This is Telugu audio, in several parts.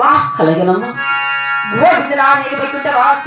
వా అలాగేనమ్మా గోవిందరా నేను వైకుంఠ వాస!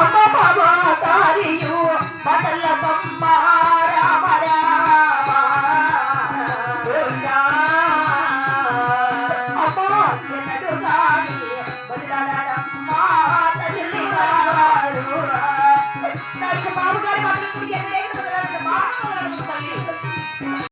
అమ్మ బాబా తారియు మటల బొమ్మ రామ రామ గోవిందా. అమ్మ ఎన్నడు కాని వదిలాడమ్మ తల్లి గారు బాబు గారి మాటలు ఎన్నడైనా తల్లి